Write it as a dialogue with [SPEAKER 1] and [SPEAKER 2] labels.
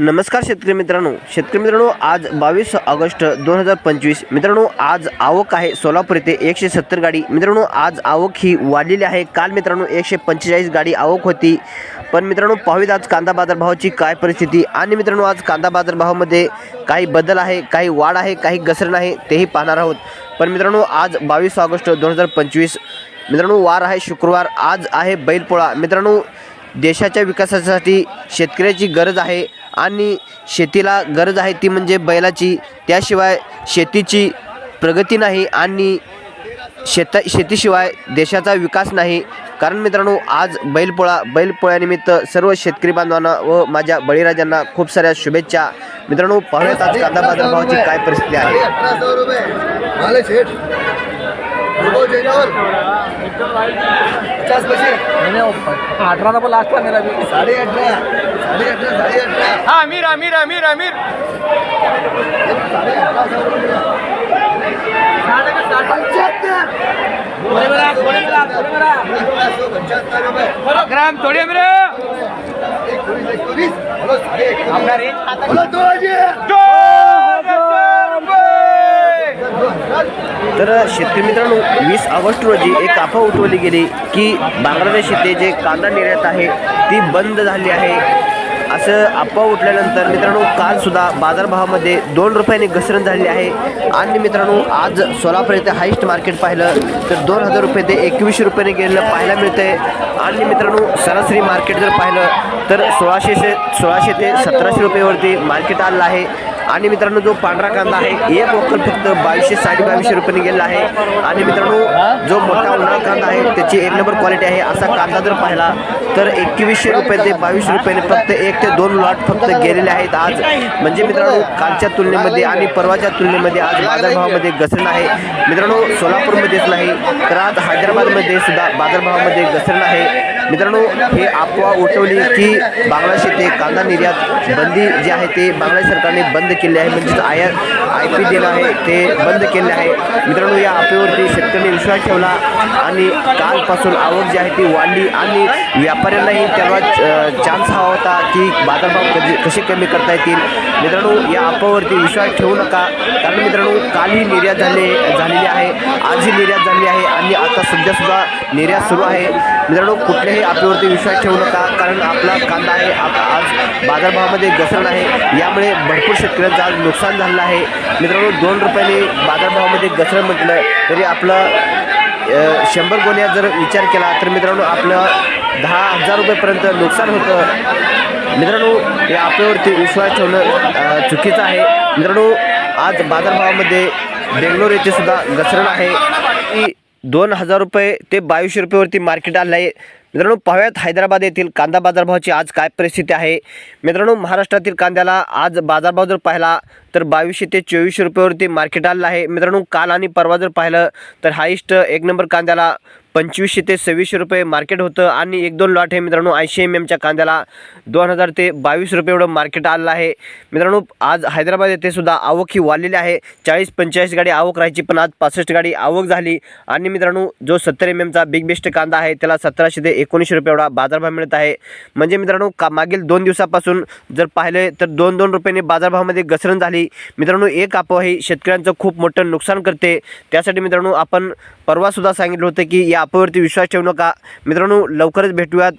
[SPEAKER 1] नमस्कार शेतकरी मित्रांनो. शेतकरी मित्रांनो आज बावीस ऑगस्ट दोन हजार पंचवीस. मित्रांनो आज आवक आहे सोलापूर येथे एकशे सत्तर गाडी. मित्रांनो आज आवक ही वाढलेली आहे. काल मित्रांनो एकशे पंचेचाळीस गाडी आवक होती. पण मित्रांनो पाहूयात आज कांदा बाजारभावाची काय परिस्थिती. आणि मित्रांनो आज कांदा बाजारभावामध्ये काही बदल आहे काही वाढ आहे काही घसरण आहे तेही पाहणार आहोत. पण मित्रांनो आज बावीस ऑगस्ट दोन हजार पंचवीस. मित्रांनो वार आहे शुक्रवार आज आहे बैलपोळा. मित्रांनो देशाच्या विकासासाठी शेतकऱ्याची गरज आहे. आणि शेतीला गरज आहे ती म्हणजे बैलाची. त्याशिवाय शेतीची प्रगती नाही आणि शेता शेतीशिवाय देशाचा विकास नाही. कारण मित्रांनो आज बैलपोळा बैलपोळ्यानिमित्त सर्व शेतकरी बांधवांना व माझ्या बळीराजांना खूप साऱ्या शुभेच्छा. मित्रांनो पाहूयात आज कांदा बाजारभावाची काय परिस्थिती आहे.
[SPEAKER 2] अठरा सौ रुपये माले सेठ रुको जयनौर पचास पैसे
[SPEAKER 3] अठरा पण लास्ट मेला मी
[SPEAKER 2] साढ़े अठारह साढ़े अठारह साढ़े अठारह
[SPEAKER 3] हा अमीर अमीर अमीर अमीर
[SPEAKER 2] साढ़े अठारह सौ रुपये सौ पंच्याहत्तर रुपये
[SPEAKER 3] ग्राम थोडी अमीर
[SPEAKER 2] एक
[SPEAKER 1] तर शेतकरी मित्रांनो वीस ऑगस्ट रोजी एक अफवा उठवली गेली की बांगलादेश येथे जे कांदा निर्यात आहे ती बंद झाली आहे. असं अफवा उठल्यानंतर मित्रांनो काल सुद्धा बाजारभावामध्ये दोन रुपयाने घसरण झाली आहे. आणि मित्रांनो आज सोलापूर येथे हायस्ट मार्केट पाहिलं तर दोन हजार रुपये ते एकवीसशे रुपयाने गेलेलं पाहायला मिळतंय. आणि मित्रांनो सरासरी मार्केट जर पाहिलं तर सोळाशे सोळाशे ते सतराशे रुपयेवरती मार्केट आलेलं आहे. आणि मित्रांनो जो पांढरा कांदा आहे एक वक्कल फक्त बावीसशे साडे बावीसशे रुपयाने गेलेला आहे. आणि मित्रांनो जो मोठा उन्हाळा कांदा आहे त्याची एक नंबर क्वालिटी आहे. असा कांदा जर पाहिला तर एकवीसशे रुपये ते बावीस रुपयाने फक्त एक ते दोन लॉट फक्त गेलेले आहेत आज. म्हणजे मित्रांनो कालच्या तुलनेमध्ये आणि परवाच्या तुलनेमध्ये आज बाजारभावामध्ये घसरण आहे. मित्रांनो सोलापूरमध्येच नाही तर आज हैदराबादमध्ये सुद्धा बाजारभावामध्ये घसरण आहे. मित्रांनो हे अफवा उठवली की बांगलादेश येथे कांदा निर्यात बंदी जी आहे ते बांगलादेश सरकारने बंद केली आहे. म्हणजेच आय आय पी देणं आहे ते बंद केले आहे. मित्रांनो या अफवेवरती शेतकऱ्यांनी विश्वास ठेवला आणि कालपासून आवक जी आहे ती वाढली आणि व्यापाऱ्यांनाही तेव्हा चान्स हवा ती की बाजारभाव कधी कसे कमी करता येतील? मित्रांनो या अफवावरती विश्वास ठेवू नका. कारण मित्रांनो कालही निर्यात झाले झालेली आहे. आजही निर्यात झाली आहे आणि आता सध्यासुद्धा निर्यात सुरू आहे. मित्रांनो कुठल्याही अफवेवरती विश्वास ठेवू नका. कारण आपला कांदा आहे आता आज बाजारभावामध्ये घसरण आहे. यामुळे भरपूर शेतकऱ्यांचं आज नुकसान झालेलं आहे. मित्रांनो दोन रुपयाने बाजारभावामध्ये घसरण म्हटलं तरी आपलं शंभर गोण्या जर विचार केला तर मित्रांनो आपलं दहा हजार रुपयेपर्यंत नुकसान होतं. मित्रांनो हे आपल्यावरती विश्वास ठेवणं चुकीचं आहे. मित्रांनो आज बाजारभावामध्ये बेंगलोर येथे सुद्धा घसरण आहे. की दोन हजार रुपये ते बावीसशे रुपयेवरती मार्केट आलं आहे. मित्रांनो पाहूयात हैदराबाद येथील कांदा बाजारभावाची आज काय परिस्थिती आहे. मित्रांनो महाराष्ट्रातील कांद्याला आज बाजारभाव जर पाहिला तर बावीसशे ते चोवीसशे रुपयेवरती मार्केट आलेलं आहे. मित्रांनो काल आणि परवा जर पाहिलं तर हायस्ट एक नंबर कांद्याला पंचवीसशे ते सव्वीसशे रुपये मार्केट होतं. आणि एक दोन लॉट हे मित्रांनो ऐंशी एम एमच्या कांद्याला दोन हजार ते बावीस रुपये एवढं मार्केट आलेलं आहे. मित्रांनो आज हैदराबाद येथे सुद्धा आवक ही वाढलेली आहे. चाळीस पंचेचाळीस गाडी आवक राहायची पण आज पासष्ट गाडी आवक झाली. आणि मित्रांनो जो सत्तर एम एमचा बिग बेस्ट कांदा आहे त्याला सतराशे ते एकोणीसशे रुपये एवढा बाजारभाव मिळत आहे. म्हणजे मित्रांनो का मागील दोन दिवसापासून जर पाहिले तर दोन दोन रुपयाने बाजारभावामध्ये घसरण झाली. मित्रांनो एक आपोआही शेतकऱ्यांचं खूप मोठं नुकसान करते. त्यासाठी मित्रांनो आपण परवासुद्धा सांगितलं होतं की या अफवेवरती विश्वास ठेवू नका. मित्रांनो लवकरच भेटूयात.